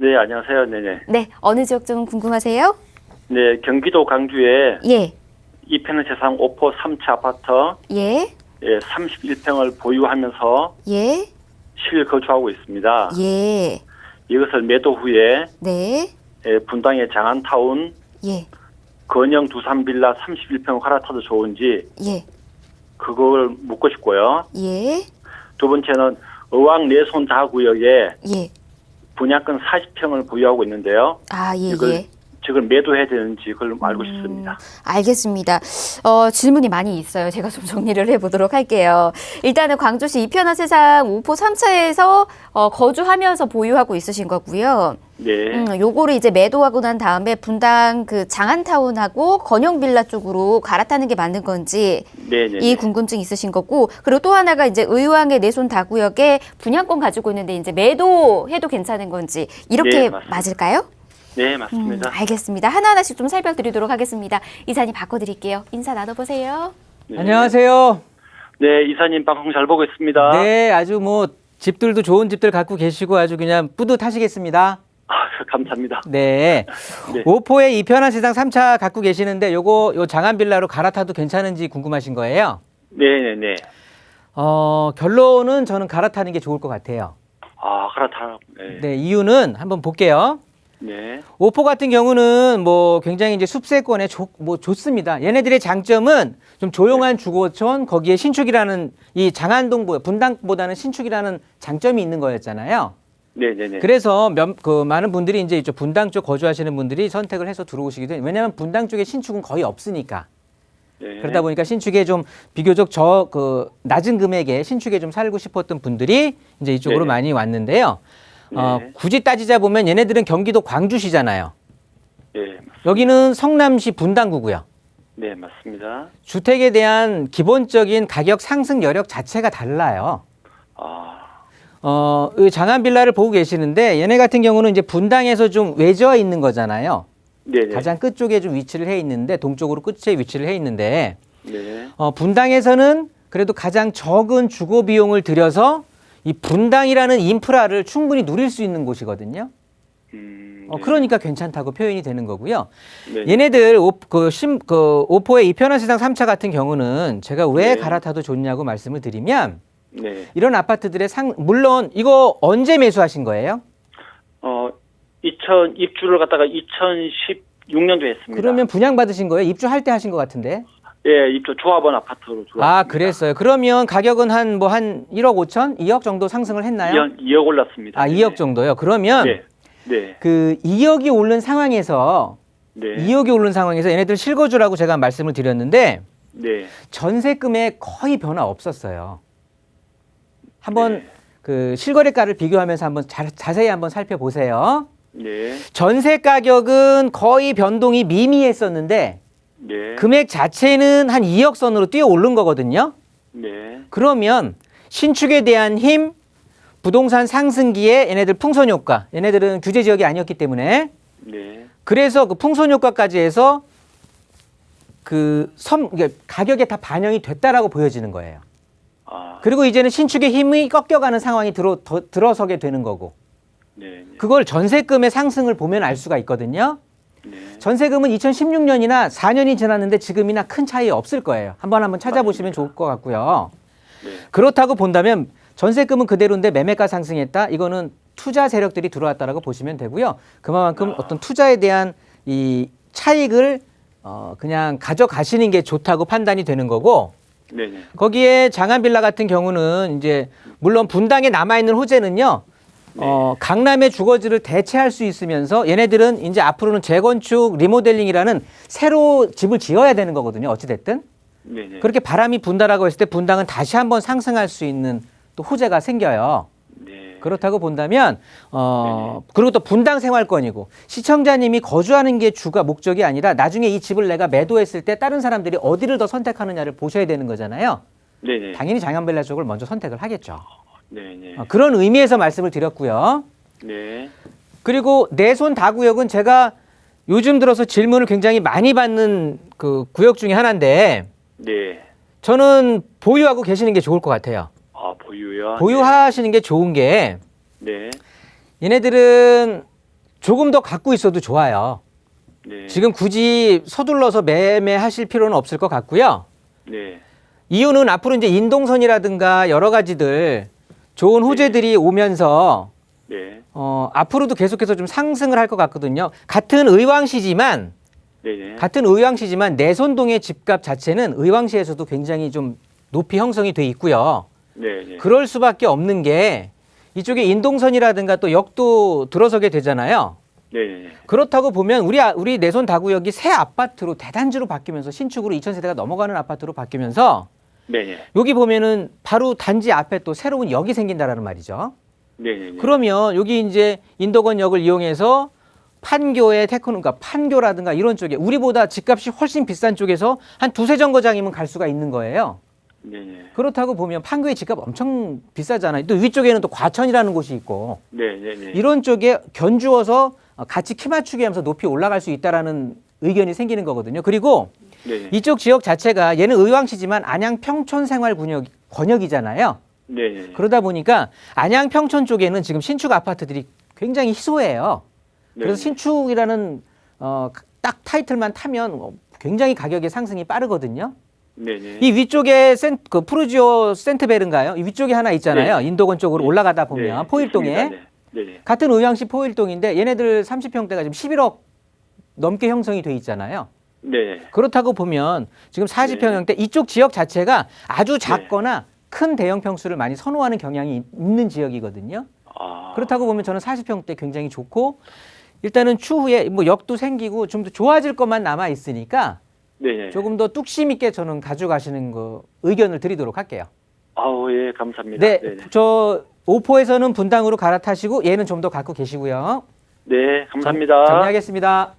네, 안녕하세요. 네네. 네, 어느 지역 좀 궁금하세요? 네, 경기도 광주에 예, 이평 세상 5포 3차 아파트 예, 예, 31평을 보유하면서 예, 실거주하고 있습니다. 예, 이것을 매도 후에 네, 예, 분당의 장안타운 예, 건영 두산 빌라 31평 갈아타도 좋은지 예, 그걸 묻고 싶고요. 예, 두 번째는 의왕 내손 다구역에 예. 분양권 40평을 보유하고 있는데요. 아, 예, 이걸 예. 지금 매도해야 되는지 그걸 알고 음, 싶습니다. 알겠습니다. 어, 질문이 많이 있어요. 제가 좀 정리를 해보도록 할게요. 일단은 광주시 이편한 세상 5포 3차에서 어, 거주하면서 보유하고 있으신 거고요. 네. 음, 요거를 이제 매도하고 난 다음에 분당 그 장안타운하고 건영빌라 쪽으로 갈아타는 게 맞는 건지 네, 네. 이 궁금증 있으신 거고 그리고 또 하나가 이제 의왕의 내손 다구역에 분양권 가지고 있는데 이제 매도해도 괜찮은 건지 이렇게 네, 맞습니다. 맞을까요? 네, 음, 맞습니다. 알겠습니다. 하나하나씩 좀 살펴드리도록 하겠습니다. 이사님 바꿔드릴게요. 인사 나눠보세요. 네. 안녕하세요. 네, 이사님 방송 잘 보고 있습니다. 네, 아주 뭐 집들도 좋은 집들 갖고 계시고 아주 그냥 뿌듯하시겠습니다. 아, 감사합니다. 네. 네. 오포의 이편한 세상 3차 갖고 계시는데 요거 요 장안 빌라로 갈아타도 괜찮은지 궁금하신 거예요. 네, 네, 네. 어, 결론은 저는 갈아타는 게 좋을 것 같아요. 아, 그렇다. 네. 네, 이유는 한번 볼게요. 네. 오포 같은 경우는 뭐 굉장히 이제 숲세권에 좋, 뭐 좋습니다. 얘네들의 장점은 좀 조용한 주거촌 거기에 신축이라는 이 장안동보 분당보다는 신축이라는 장점이 있는 거였잖아요. 네, 네, 네. 그래서 몇, 그 많은 분들이 이제 이쪽 분당 쪽 거주하시는 분들이 선택을 해서 들어오시기도 해요. 왜냐하면 분당 쪽에 신축은 거의 없으니까. 네. 그러다 보니까 신축에 좀 비교적 저 그 낮은 금액에 신축에 좀 살고 싶었던 분들이 이제 이쪽으로 네. 많이 왔는데요. 어, 네. 굳이 따지자 보면 얘네들은 경기도 광주시잖아요. 네, 여기는 성남시 분당구고요. 네, 맞습니다. 주택에 대한 기본적인 가격 상승 여력 자체가 달라요. 아, 어, 이 장안 빌라를 보고 계시는데 얘네 같은 경우는 이제 분당에서 좀 외져 있는 거잖아요. 네, 네. 가장 끝 쪽에 좀 위치를 해 있는데 동쪽으로 끝에 위치를 해 있는데 네. 어, 분당에서는 그래도 가장 적은 주거 비용을 들여서 이 분당이라는 인프라를 충분히 누릴 수 있는 곳이거든요. 음. 어, 네. 그러니까 괜찮다고 표현이 되는 거고요. 네. 얘네들 오, 그, 심, 그 오포의 이편한 세상 3차 같은 경우는 제가 왜 네. 갈아타도 좋냐고 말씀을 드리면 네. 이런 아파트들의 상 물론 이거 언제 매수하신 거예요? 어, 2000 입주를 갖다가 2016년도에 했습니다. 그러면 분양 받으신 거예요? 입주할 때 하신 것 같은데. 예, 입주 조합원 아파트로 들어왔습니다. 아, 그랬어요. 그러면 가격은 한 뭐 한 1억 5천, 2억 정도 상승을 했나요? 2억, 2억 올랐습니다. 아, 2억 정도요. 그러면 네. 네. 그 2억이 오른 상황에서 네. 2억이 오른 상황에서 얘네들 실거주라고 제가 말씀을 드렸는데 네. 전세금에 거의 변화 없었어요. 한번 네. 그 실거래가를 비교하면서 한번 자, 자세히 한번 살펴보세요. 네. 전세 가격은 거의 변동이 미미했었는데 네. 금액 자체는 한 2억 선으로 뛰어 오른 거거든요. 네. 그러면 신축에 대한 힘, 부동산 상승기에 얘네들 풍선 효과, 얘네들은 규제 지역이 아니었기 때문에 네. 그래서 그 풍선 효과까지 해서 그 섬, 가격에 다 반영이 됐다라고 보여지는 거예요. 아, 그리고 이제는 신축의 힘이 꺾여가는 상황이 들어, 더, 들어서게 되는 거고 네. 네. 그걸 전세금의 상승을 보면 알 수가 있거든요. 네. 전세금은 2016년이나 4년이 지났는데 지금이나 큰 차이 없을 거예요. 한번 한번 찾아보시면 좋을 것 같고요. 네. 그렇다고 본다면 전세금은 그대로인데 매매가 상승했다. 이거는 투자 세력들이 들어왔다라고 보시면 되고요. 그만큼 어떤 투자에 대한 이 차익을 어 그냥 가져가시는 게 좋다고 판단이 되는 거고 네. 네. 거기에 장안 빌라 같은 경우는 이제 물론 분당에 남아 있는 호재는요. 네. 어, 강남의 주거지를 대체할 수 있으면서 얘네들은 이제 앞으로는 재건축 리모델링이라는 새로 집을 지어야 되는 거거든요. 어찌 됐든. 네. 네. 그렇게 바람이 분다라고 했을 때 분당은 다시 한번 상승할 수 있는 또 호재가 생겨요. 네. 그렇다고 본다면 어 그리고 또 분당 생활권이고 시청자님이 거주하는 게 주가 목적이 아니라 나중에 이 집을 내가 매도했을 때 다른 사람들이 어디를 더 선택하느냐를 보셔야 되는 거잖아요. 네. 네. 당연히 장안벨라 쪽을 먼저 선택을 하겠죠. 네. 네. 어, 그런 의미에서 말씀을 드렸고요. 네. 그리고 내 손 다 구역은 제가 요즘 들어서 질문을 굉장히 많이 받는 그 구역 중에 하나인데 네. 저는 보유하고 계시는 게 좋을 것 같아요. 아, 보유요. 보유하시는 게 좋은 게 네. 얘네들은 조금 더 갖고 있어도 좋아요. 네. 지금 굳이 서둘러서 매매하실 필요는 없을 것 같고요. 네. 이유는 앞으로 이제 인동선이라든가 여러 가지들 좋은 호재들이 오면서 네. 어, 앞으로도 계속해서 좀 상승을 할 것 같거든요. 같은 의왕시지만 네. 네. 같은 의왕시지만 내손동의 집값 자체는 의왕시에서도 굉장히 좀 높이 형성이 돼 있고요. 네. 네. 그럴 수밖에 없는 게 이쪽에 인동선이라든가 또 역도 들어서게 되잖아요. 네. 네. 그렇다고 보면 우리 아- 우리 내손 다구역이 새 아파트로 대단지로 바뀌면서 신축으로 2,000세대가 넘어가는 아파트로 바뀌면서 네. 네. 여기 보면은 바로 단지 앞에 또 새로운 역이 생긴다라는 말이죠. 네. 네. 그러면 여기 이제 인덕원역을 이용해서 판교의 테크노, 그러니까 판교라든가 이런 쪽에 우리보다 집값이 훨씬 비싼 쪽에서 한 두세 정거장이면 갈 수가 있는 거예요. 네. 네. 그렇다고 보면 판교의 집값 엄청 비싸잖아요. 또 위쪽에는 또 과천이라는 곳이 있고 네. 네. 네. 이런 쪽에 견주어서 같이 키 맞추기 하면서 높이 올라갈 수 있다라는 의견이 생기는 거거든요. 그리고 네. 네. 이쪽 지역 자체가 얘는 의왕시지만 안양 평촌 생활 군역 권역이잖아요. 네. 네. 그러다 보니까 안양 평촌 쪽에는 지금 신축 아파트들이 굉장히 희소해요. 네. 그래서 신축이라는 어, 딱 타이틀만 타면 어, 굉장히 가격의 상승이 빠르거든요. 네. 네. 이 위쪽에 센, 그 프루지오 센트베른가요? 이 위쪽에 하나 있잖아요. 네. 인도건 쪽으로 네. 올라가다 보면 네. 포일동에. 네. 네. 네. 같은 의왕시 포일동인데 얘네들 30평대가 지금 11억 넘게 형성이 돼 있잖아요. 네. 그렇다고 보면 지금 40평형대 이쪽 지역 자체가 아주 작거나 큰 대형 평수를 많이 선호하는 경향이 있- 있는 지역이거든요. 아. 그렇다고 보면 저는 40평대 굉장히 좋고 일단은 추후에 뭐 역도 생기고 좀 더 좋아질 것만 남아 있으니까 네. 네. 조금 더 뚝심 있게 저는 가져가시는 거 의견을 드리도록 할게요. 아우 예 감사합니다. 네, 네. 네. 저 오포에서는 분당으로 갈아타시고 얘는 좀 더 갖고 계시고요. 네 감사합니다. 정리하겠습니다.